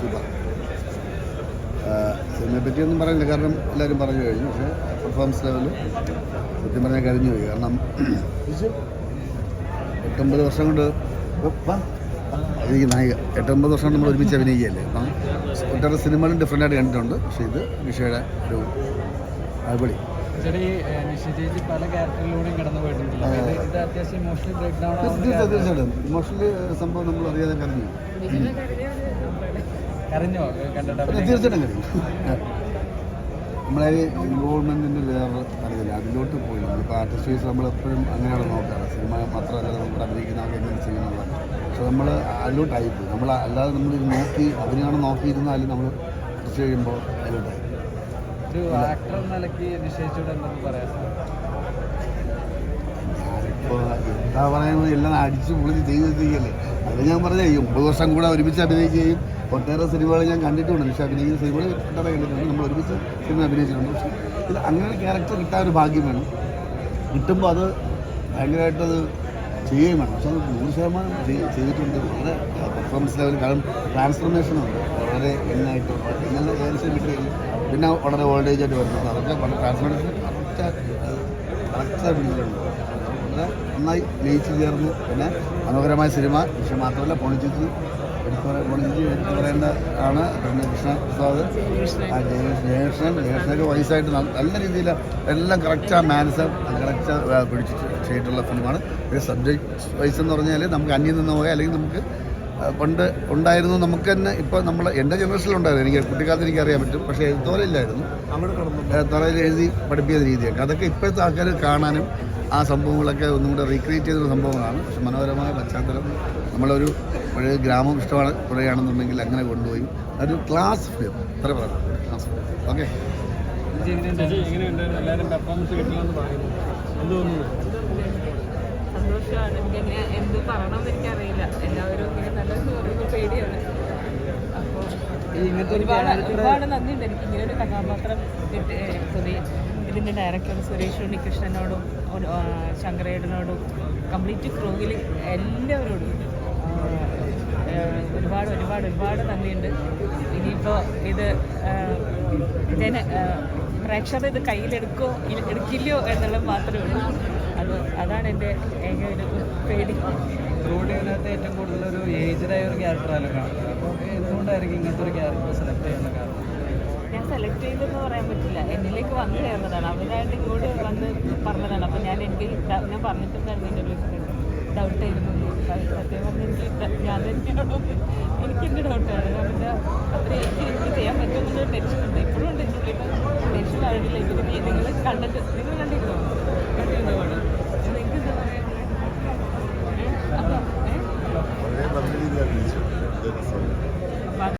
Super സിനിമയെ പറ്റിയൊന്നും പറയുന്നില്ല. കാരണം എല്ലാവരും പറഞ്ഞു കഴിഞ്ഞു. പക്ഷേ പെർഫോമൻസ് ലെവൽ സത്യം പറഞ്ഞാൽ കഴിഞ്ഞു പോയി. കാരണം എട്ടൊമ്പത് വർഷം കൊണ്ട് എനിക്ക് നായിക. എട്ടൊമ്പത് വർഷം കൊണ്ട് നമ്മൾ ഒരുമിച്ച് അഭിനയിക്കുകയല്ലേ? അപ്പം ഒട്ടേറെ സിനിമകളും ഡിഫറെന്റ് ആയിട്ട് കണ്ടിട്ടുണ്ട്. പക്ഷേ ഇത് നിഷയുടെ ഒരു അടിപൊളി. തീർച്ചയായിട്ടും. ഇമോഷണൽ സംഭവം നമ്മൾ അറിയാതെ കറിഞ്ഞു അറിഞ്ഞോ കണ്ടിട്ട് പിന്നെ തീർച്ചയായിട്ടും കറിഞ്ഞു നമ്മളെ ഇൻവോൾവ്മെന്റിന്റെ ലെയർ അറിയില്ല അതിലോട്ട് പോയി. നമ്മളിപ്പോൾ ആർട്ടിസ്റ്റ് വൈസ് നമ്മളെപ്പോഴും അങ്ങനെയാണ് നോക്കാറ്. സിനിമ മാത്രമല്ല നമ്മുടെ അഭിനയിക്കുന്നവർക്ക് എങ്ങനെ ചെയ്യുന്നുള്ളത് പക്ഷെ നമ്മൾ അതിലോട്ടായി പോയി. നമ്മൾ അല്ലാതെ നമ്മൾ നോക്കി അതിനാണ് നോക്കിയിരുന്നാലും നമ്മൾ കുറച്ച് കഴിയുമ്പോൾ അതിലോട്ടായി. ഒരു ആക്ടർ എന്ന നിലയ്ക്ക് നിശ്ചയിച്ചോട് എന്തെന്ന് പറയാം ഞാനിപ്പോൾ എന്താ പറയുന്നത്? എല്ലാം അടിച്ചു പൊളിച്ച് ചെയ്ത് എത്തിക്കല്ലേ അത് ഞാൻ പറഞ്ഞ ഈ ഒമ്പത് വർഷം കൂടെ ഒരുമിച്ച് അഭിനയിക്കുകയും ഒട്ടേറെ സിനിമകൾ ഞാൻ കണ്ടിട്ടുണ്ട്. പക്ഷേ അഭിനയിക്കുന്ന സിനിമകൾ കണ്ടിട്ടുണ്ട്. നമ്മൾ ഒരുമിച്ച് സിനിമ അഭിനയിച്ചിട്ടുണ്ട്. പക്ഷേ ഇത് അങ്ങനെ ഒരു ക്യാരക്ടർ കിട്ടാൻ ഒരു ഭാഗ്യം വേണം. കിട്ടുമ്പോൾ അത് ഭയങ്കരമായിട്ട് അത് ചെയ്യുകയും വേണം. പക്ഷെ അത് നൂറ് ശതമാനം ചെയ്- ചെയ്തിട്ടുണ്ട്. വളരെ പെർഫോമൻസ് ലെവൽ കാരണം ട്രാൻസ്ഫർമേഷൻ ഉണ്ട് വളരെ എന്നായിട്ട് നല്ല ഏകദേശം കിട്ടുകയും പിന്നെ വളരെ ഓൾഡ് ഏജ് ആയിട്ട് വരുന്നത്. അതൊക്കെ ട്രാൻസ്ഫോർമേഷൻ കറക്റ്റ് കറക്റ്റായിട്ട് പിടിച്ചിട്ടുണ്ട് വളരെ നന്നായി ലയിച്ചു ചേർന്ന് പിന്നെ മനോഹരമായ സിനിമ. പക്ഷെ മാത്രമല്ല പൊണിച്ചിട്ട് എടുത്തു പറയാൻ പൊണിച്ചിട്ട് എടുത്തു പറയേണ്ട ആണ് പിന്നെ കൃഷ്ണപ്രസാദ് ആ ജയകൃഷ്ണൻ ജയകൃഷ്ണൻ ജയകൃഷ്ണനൊക്കെ വയസ്സായിട്ട് നല്ല- രീതിയിൽ എല്ലാം കറക്റ്റാ മാനസ് കറക്റ്റ് പിടിച്ച് ചെയ്തിട്ടുള്ള ഫിലിമാണ് ഒരു സബ്ജക്ട് വൈസ് എന്ന് പറഞ്ഞാൽ നമുക്ക് അന്യം നിന്ന് പോകാം അല്ലെങ്കിൽ നമുക്ക് പണ്ട് ഉണ്ടായിരുന്നു നമുക്ക് തന്നെ ഇപ്പോൾ നമ്മൾ എന്റെ ജനറേഷനിലുണ്ടായിരുന്നു എനിക്ക് കുട്ടിക്കാലത്ത് എനിക്ക് അറിയാൻ പറ്റും. പക്ഷേ എഴുത്തോല ഇല്ലായിരുന്നു തറയിൽ എഴുതി പഠിപ്പിക്കുന്ന രീതിയൊക്കെ. അതൊക്കെ ഇപ്പോഴത്തെ ആൾക്കാർ കാണാനും ആ സംഭവങ്ങളൊക്കെ ഒന്നും കൂടെ റീക്രിയേറ്റ് ചെയ്തൊരു സംഭവങ്ങളാണ്. പക്ഷെ മനോഹരമായ പശ്ചാത്തലം. നമ്മളൊരു പഴയ ഗ്രാമം ഇഷ്ടമാണ് പറയുകയാണെന്നുണ്ടെങ്കിൽ അങ്ങനെ കൊണ്ടുപോയി. ഒരു ക്ലാസ് ഫിലിം അത്ര പറയാം ക്ലാസ് ഫിലിം ഓക്കെ സന്തോഷമാണ്. എനിക്കങ്ങനെ എന്ത് പറയണമെന്ന് എനിക്കറിയില്ല എല്ലാവരും ഇങ്ങനെ നല്ല പേടിയാണ്. അപ്പോൾ ഇങ്ങനത്തെ ഒരു ഒരുപാട് ഒരുപാട് നന്ദിയുണ്ട്. എനിക്ക് ഇങ്ങനെ ഒരു കഥാപാത്രം കിട്ടി ഇതിന്റെ ഡയറക്ടർ സുരേഷ് ഉണ്ണികൃഷ്ണനോടും ശങ്കരേടനോടും കംപ്ലീറ്റ് ക്രൂവിൽ എല്ലാവരോടും ഒരുപാട് ഒരുപാട് ഒരുപാട് നന്ദിയുണ്ട്. ഇനിയിപ്പോൾ ഇത് ജന പ്രേക്ഷകർ ഇത് കയ്യിലെടുക്കോ എടുക്കില്ലയോ എന്നുള്ളത് മാത്രമേ ഉള്ളൂ. അത് അതാണ് എന്റെ ഏക പേടി. ത്രൂഡ് ഏറ്റവും കൂടുതൽ ഒരു ഏജ്ഡായ ഒരു ക്യാരക്ടറല്ലോ കാണുന്നത്. അപ്പോൾ എന്തുകൊണ്ടായിരിക്കും ഇങ്ങനത്തെ ഒരു ക്യാരക്ടർ സെലക്ട് ചെയ്യുന്ന കാരണം സെലക്ട് ചെയ്തെന്ന് പറയാൻ പറ്റില്ല. എന്നിലേക്ക് വന്നു ചേർന്നതാണ്. അവരായിട്ട് ഇങ്ങോട്ട് വന്ന് പറഞ്ഞതാണ്. അപ്പം ഞാൻ എനിക്ക് ഞാൻ പറഞ്ഞിട്ടുണ്ടായിരുന്നു ഇന്റർവ്യൂസിൽ ഡൗട്ട് ആയിരുന്നു. സത്യം പറഞ്ഞാൽ എനിക്ക് ഞാൻ തന്നെയാണോ എനിക്ക് എന്റെ ഡൗട്ടാണ് അവരുടെ അത്ര എനിക്ക് എനിക്ക് ചെയ്യാൻ പറ്റുമെന്നുള്ള ടെൻഷൻ ഉണ്ട്. ഇപ്പോഴും ഉണ്ട് ഉള്ളിൽ. ടെൻഷൻ ആയിട്ടില്ല ഇവർ നിങ്ങൾ കണ്ടിട്ട് നിങ്ങൾ